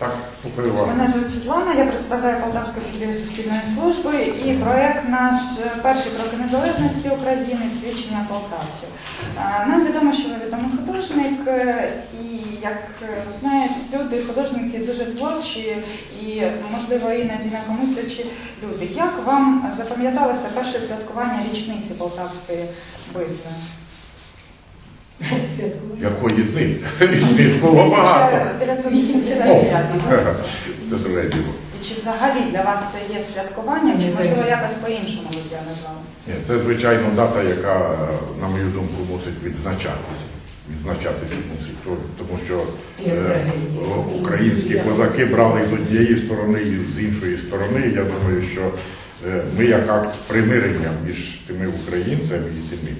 Так, слухаю вас. Мене звуть Світлана, я представляю Полтавську філію Суспільної служби і проект наш е, перший крок незалежності України свідчення полтавців. Е, Нам відомо, що ви відомий художник, е, і як знають люди, художники дуже творчі і, можливо, іноді некомислячі люди. Як вам запам'яталося перше святкування річниці Полтавської битви? Якої з них? Річниць було багато. Це друге діло. І чи взагалі для вас це є святкування, чи можливо якось по-іншому я назвала? Ні, це звичайно дата, яка, на мою думку, мусить відзначатися. Відзначатися мусить, тому що е, українські козаки брали з однієї сторони і з іншої сторони. Я думаю, що е, ми як акт примирення між тими українцями і тими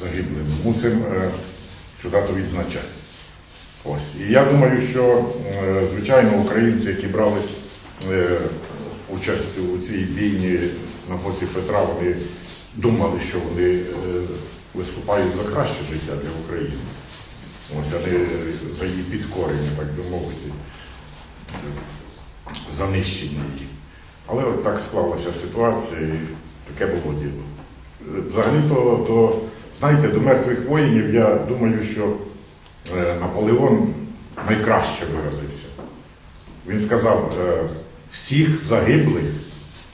загиблими мусимо е, цю дату відзначати. Ось. І я думаю, що, е, звичайно, українці, які брали е, участь у цій війні на боці Петра, вони думали, що вони е, виступають за краще життя для України. Ось, а за її підкорення, так би мовити, занищення її. Але от так склалася ситуація і таке було діло. Взагалі-то, то, знаєте, до мертвих воїнів я думаю, що е, Наполеон найкраще виразився. Він сказав, е, всіх загиблих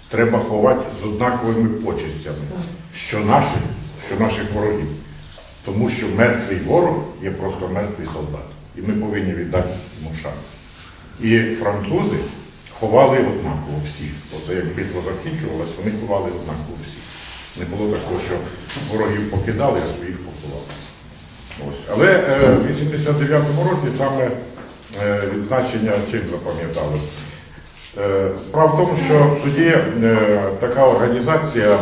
треба ховати з однаковими почестями, що наших, що наших ворогів. Тому що мертвий ворог є просто мертвий солдат. І ми повинні віддати йому шану. І французи ховали однаково всіх. Оце як битва закінчувалась, вони ховали однаково всіх. Не було такого, що ворогів покидали, а своїх поховали. Але е, в 89-му році саме е, відзначення чим запам'яталось? Е, Справа в тому, що тоді така організація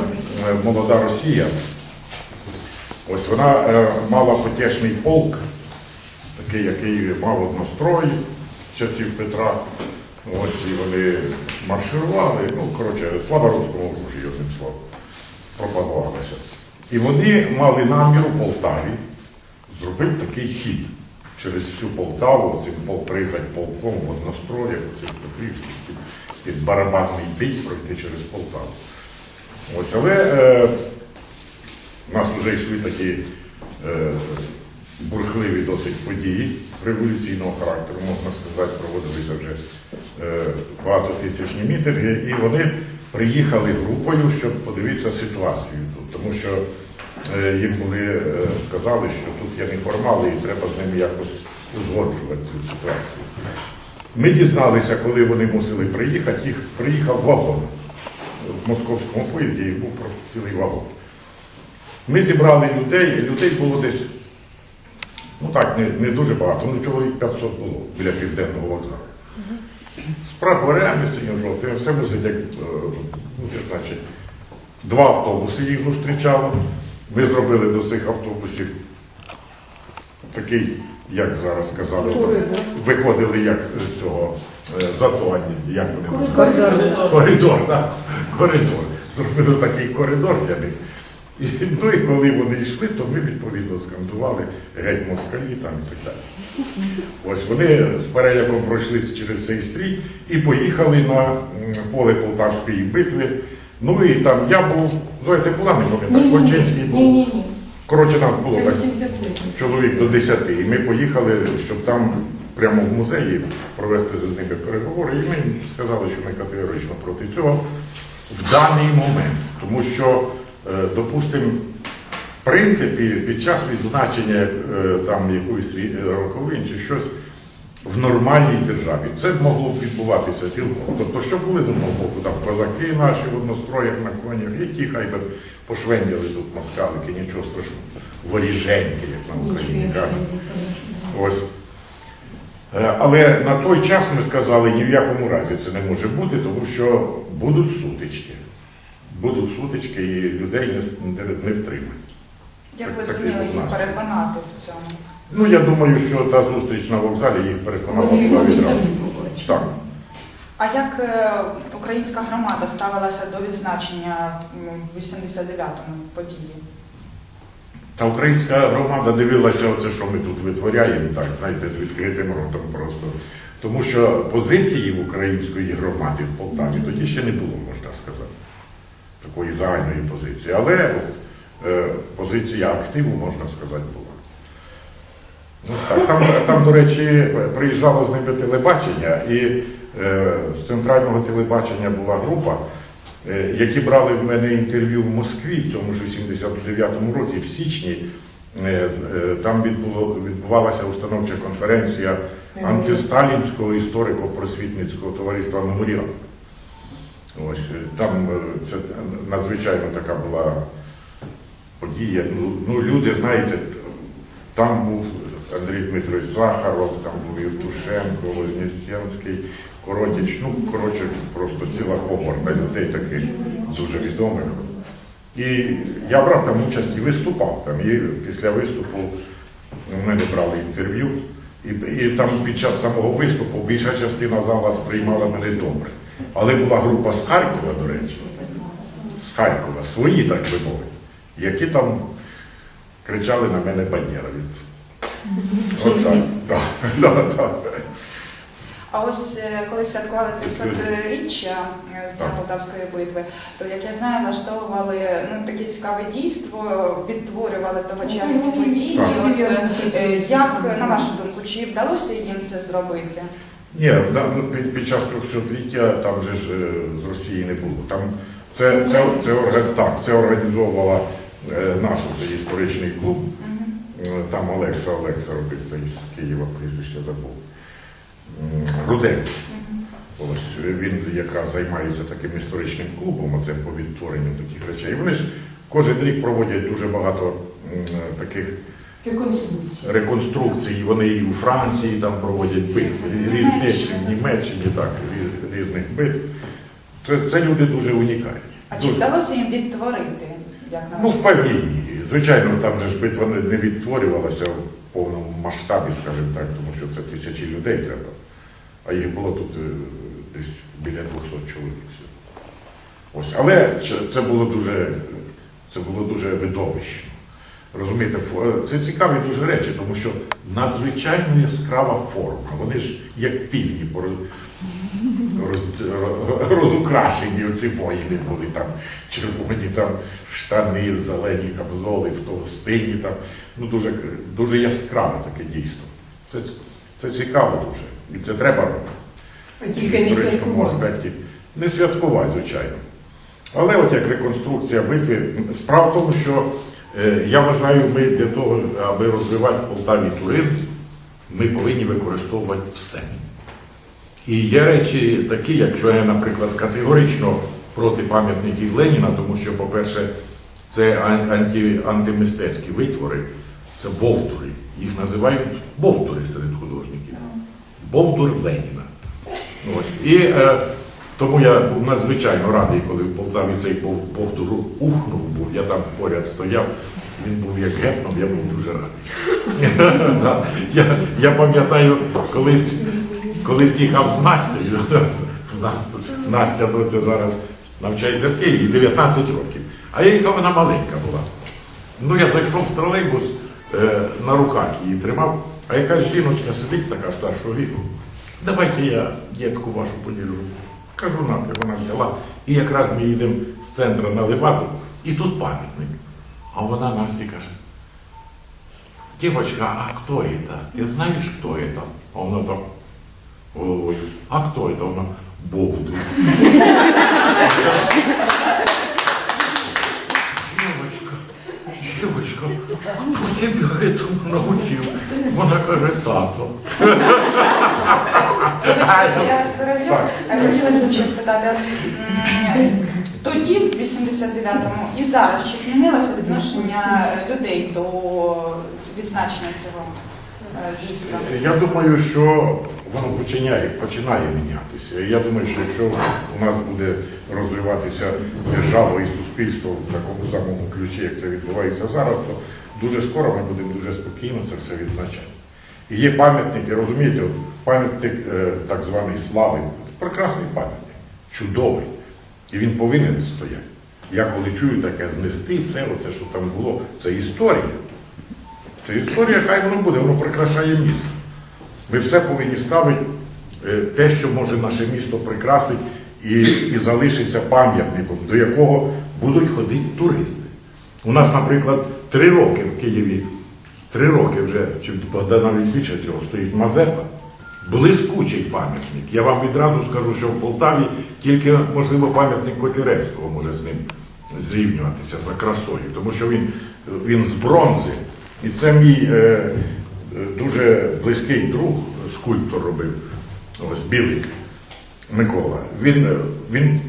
Молода Росія, ось вона мала потішний полк, такий, який мав однострой часів Петра. Ось і вони марширували, ну, коротше, слава руському оружію, одним словом, пропагувалися. І вони мали намір у Полтаві зробити такий хід через всю Полтаву, цим приїхати полком в одностроях, цим Петрівським, під, під барабанний бій пройти через Полтаву. Ось, але е, у нас вже йшли такі е, бурхливі досить події революційного характеру, можна сказати, проводилися вже е, багатотисячні мітинги, і вони приїхали групою, щоб подивитися ситуацію тут, тому що е, їм були е, сказали, що тут є неформали і треба з ними якось узгоджувати цю ситуацію. Ми дізналися, коли вони мусили приїхати, їх приїхав вагон. В московському поїзді їх був просто цілий вагон. Ми зібрали людей, людей було десь, ну так, не, не дуже багато, ну чоловік 500 було біля південного вокзалу. З прапорами синьо-жовтими, все мусить, як е, бути, значить, два автобуси їх зустрічало. Ми зробили до цих автобусів такий, як зараз сказали, виходили як з цього е, затоні, як вони називають? Коридор. Коридор, так, коридор. Зробили такий коридор для них. І, ну і коли вони йшли, то ми відповідно скандували геть москалі там і так далі. Ось вони з переляком пройшли через цей стрій і поїхали на поле Полтавської битви. Ну і там я був, Зоя, ти була, не пам'ятаю, Кончинський був. Ні, ні, ні. Коротше, нас було так чоловік до 10, і ми поїхали, щоб там прямо в музеї провести з ними переговори. І ми сказали, що ми категорично проти цього в даний момент. Тому що, допустимо, в принципі, під час відзначення е, там якоїсь роковин чи щось в нормальній державі це могло б відбуватися цілком. Тобто, що були з одного боку, там козаки наші в одностроях на конях, і ті хай би пошвендяли тут москалики, нічого страшного. Воріженьки, як на Україні кажуть. Ось. Е, Але на той час ми сказали, ні в якому разі це не може бути, тому що будуть сутички. Будуть сутички і людей не, не, не втримають. Як ви зуміли їх переконати в цьому? Ну, я думаю, що та зустріч на вокзалі їх переконала Вони вони відразу. Так. А як е, українська громада ставилася до відзначення в 89-му події? Та українська громада дивилася оце, що ми тут витворяємо, так, знаєте, з відкритим ротом просто. Тому що позиції української громади в Полтаві тоді ще не було, можна сказати, такої загальної позиції. Але от, е, позиція активу, можна сказати, була. Ось так. Там, там, до речі, приїжджало з ними телебачення, і е, з центрального телебачення була група, е, які брали в мене інтерв'ю в Москві в цьому ж 89-му році, в січні. Е, е, Там відбуло, відбувалася установча конференція антисталінського історико-просвітницького товариства Меморіал. Ось е, там е, це надзвичайно така була подія. Ну, ну люди, знаєте, там був Андрій Дмитрович Сахаров, там був Євтушенко, Вознесенський, Коротіч, ну, коротше, просто ціла когорта людей таких дуже відомих. І я брав там участь і виступав там. І після виступу у мене брали інтерв'ю. І, і там під час самого виступу більша частина зала сприймала мене добре. Але була група з Харкова, до речі, з Харкова, свої, так би мовити, які там кричали на мене бандеровець. От так, так, так, так. А ось е, коли святкували 300-річчя е, з Дня Полтавської битви, то як я знаю, влаштовували ну таке цікаве дійство, відтворювали тогочасні події. Так. От, е, як на вашу думку, чи вдалося їм це зробити? Ні, ну, під, під час 300-ліття там же ж е, з Росії не було. Там це, це, це, орга- так, це організовувала е, наш цей історичний клуб. Е, Там Олекса Олекса робив це із Києва, прізвище забув. М, Руденко. Ось він якраз займається таким історичним клубом, оце по відтворенню таких речей. І вони ж кожен рік проводять дуже багато таких Реконструкція. реконструкцій. Вони і у Франції там проводять битви, і різні в Німеччині, так, різних битв. Це, це люди дуже унікальні. А чи вдалося їм відтворити? Як на Ну, в певній мірі. Звичайно, там же ж битва не не відтворювалася в повному масштабі, скажімо так, тому що це тисячі людей треба. А їх було тут е, десь біля 200 чоловік. Ось. Але це було дуже, це було дуже видовищно. Розумієте, це цікаві дуже речі, тому що надзвичайно яскрава форма. Вони ж як пільні роз- розукрашені оці воїни були там червоні там штани, зелені камзоли, в того сині там. Ну дуже, дуже яскраве таке дійство. Це, це цікаво дуже. І це треба робити в історичному аспекті. Не святкувати, звичайно. Але от як реконструкція битви, справа в тому, що я вважаю, ми для того, аби розвивати в Полтаві туризм, ми повинні використовувати все. І є речі такі, якщо я, наприклад, категорично проти пам'ятників Леніна, тому що, по-перше, це ан- анті, антимистецькі витвори, це бовтури. Їх називають бовтури серед художників. Бовтур Леніна. Ось. І е, тому я був надзвичайно радий, коли в Полтаві цей бовтур ухнув, був. Я там поряд стояв, він був як гетман, я був дуже радий. Я, пам'ятаю, колись, колись їхав з Настею. У нас тут Настя доця зараз навчається в Києві, 19 років. А я їхав, вона маленька була. Ну, я зайшов в тролейбус, е, на руках її тримав, а якась жіночка сидить така старшого віку. Давайте я дітку вашу поділю. Кажу, нате, вона взяла. І якраз ми їдемо з центру на Леваду, і тут пам'ятник. А вона Насті каже, Девочка, а кто это? Ты знаешь, кто это? А она так головой. А кто это? Она Бовду. Девочка, девочка, кто тебя этому научил? Вона каже, тато. Так. Хотілося б ще спитати. Тоді, в 89-му, і зараз чи змінилося відношення людей до відзначення цього е, дійства? Я думаю, що воно починає, починає мінятися. Я думаю, що якщо у нас буде розвиватися держава і суспільство в такому самому ключі, як це відбувається зараз, то дуже скоро ми будемо дуже спокійно це все відзначати. І є пам'ятники, розумієте, пам'ятник е, так званий слави, прекрасний пам'ятник, чудовий. І він повинен стояти. Я коли чую таке знести все, оце, що там було, це історія. Це історія, хай воно буде, воно прикрашає місто. Ми все повинні ставити е, те, що може наше місто прикрасить і, і залишиться пам'ятником, до якого будуть ходити туристи. У нас, наприклад, три роки в Києві, три роки вже, чи да, навіть більше трьох, стоїть Мазепа. Блискучий пам'ятник. Я вам відразу скажу, що в Полтаві тільки, можливо, пам'ятник Котляревського може з ним зрівнюватися за красою, тому що він, він з бронзи. І це мій е, е, дуже близький друг, скульптор робив, ось Білик Микола. Він, е, він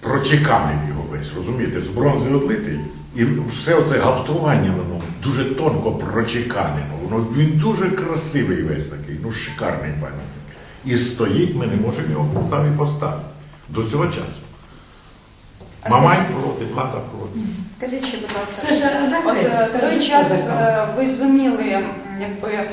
прочеканив його весь, розумієте, з бронзи одлитий. І все оце гаптування на ньому дуже тонко прочеканено. Воно, він дуже красивий весь такий, ну шикарний пам'ятник. І стоїть, ми не можемо його в Полтаві поставити до цього часу. Мамай проти, влада проти. Скажіть ще, будь ласка, от е, в той час е, ви зуміли якби е,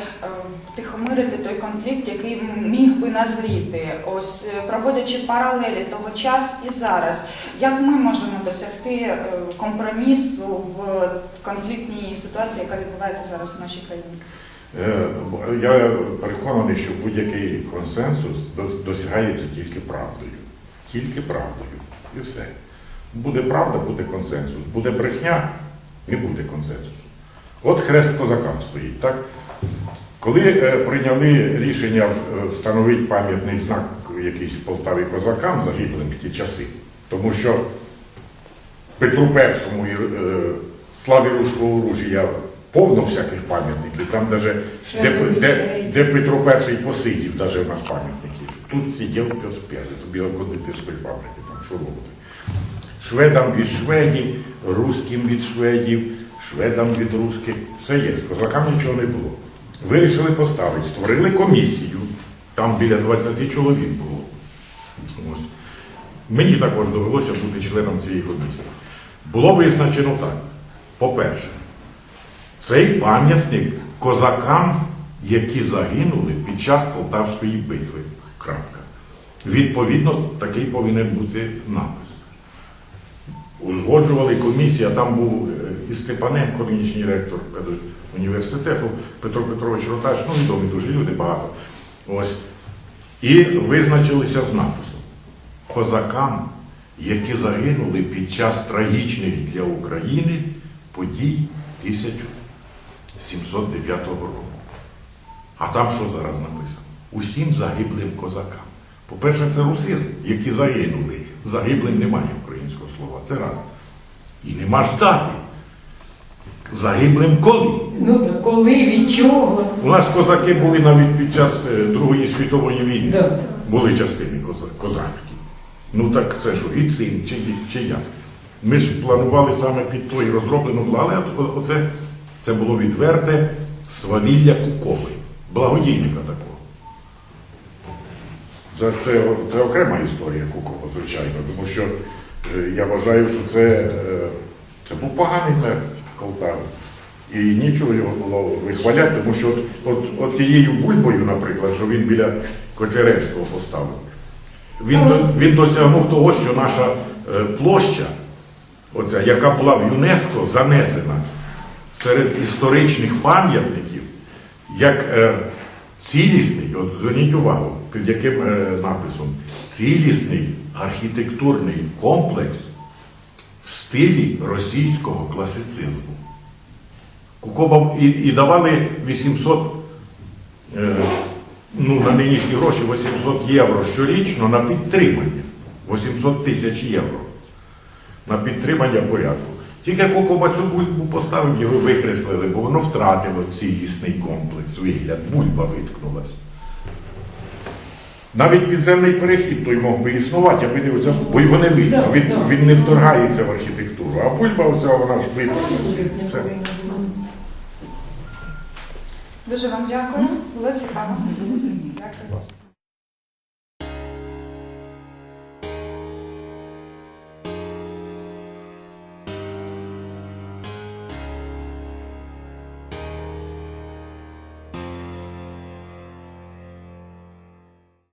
втихомирити той конфлікт, який міг би назріти, ось е, проводячи паралелі того час і зараз. Як ми можемо досягти е, компромісу в конфліктній ситуації, яка відбувається зараз в нашій країні? Е, Я переконаний, що будь-який консенсус досягається тільки правдою. Тільки правдою. І все. Буде правда, буде консенсус. Буде брехня, не буде консенсусу. От хрест козакам стоїть, так? Коли е, прийняли рішення е, встановити пам'ятний знак якийсь в Полтаві козакам загиблим в ті часи, тому що Петру І і е, славі руського оружия повно всяких пам'ятників. Там даже, де, де, де Петро І посидів, даже в нас пам'ятники. Тут сидів Петр І, білокондитерської фабрики, там що робити. Шведам від шведів, руським від шведів, шведам від русських. Все є, з козакам нічого не було. Вирішили поставити, створили комісію, там біля 20 чоловік було. Ось. Мені також довелося бути членом цієї комісії. Було визначено так. По-перше, цей пам'ятник козакам, які загинули під час Полтавської битви. Крапка. Відповідно, такий повинен бути напис. Узгоджували комісія, там був е, і Степаненко, нинішній ректор університету, Петро Петрович Ротач, ну відомі дуже люди багато. Ось. І визначилися з написом. Козакам, які загинули під час трагічних для України подій 1709 року. А там що зараз написано? Усім загиблим козакам. По-перше, це русизм, які загинули. Загиблим немає українського слова. Це раз. І нема ж дати. Загиблим коли? Ну так, коли, від чого? У нас козаки були навіть під час е, Другої світової війни. Да. Були частини коза- козацькі. Ну так це що, і цим, чи, чи як? Ми ж планували саме під той розроблено було, але оце це було відверте свавілля Кукови, благодійника такого. Це, це, це окрема історія Кукова, звичайно, тому що е, я вважаю, що це, е, це був поганий мер Полтави. І нічого його було вихваляти, тому що от, от, от тією бульбою, наприклад, що він біля Котляревського поставив, він, до- він досягнув того, що наша е, площа, оця, яка була в ЮНЕСКО занесена серед історичних пам'ятників, як е, цілісний, от зверніть увагу, під яким е, написом, цілісний архітектурний комплекс стилі російського класицизму. Кукоба і, і давали 800, е, ну, на нинішні гроші 800 євро щорічно на підтримання. 800 тисяч євро на підтримання порядку. Тільки Кокоба цю бульбу поставив, його викреслили, бо воно втратило цілісний комплекс, вигляд, бульба виткнулась. Навіть підземний перехід той мог би існувати, аби не оця, бо його не видно, він, він не вторгається в архітектуру. А бульба оця вона ж бути. Дуже вам дякую, було цікаво.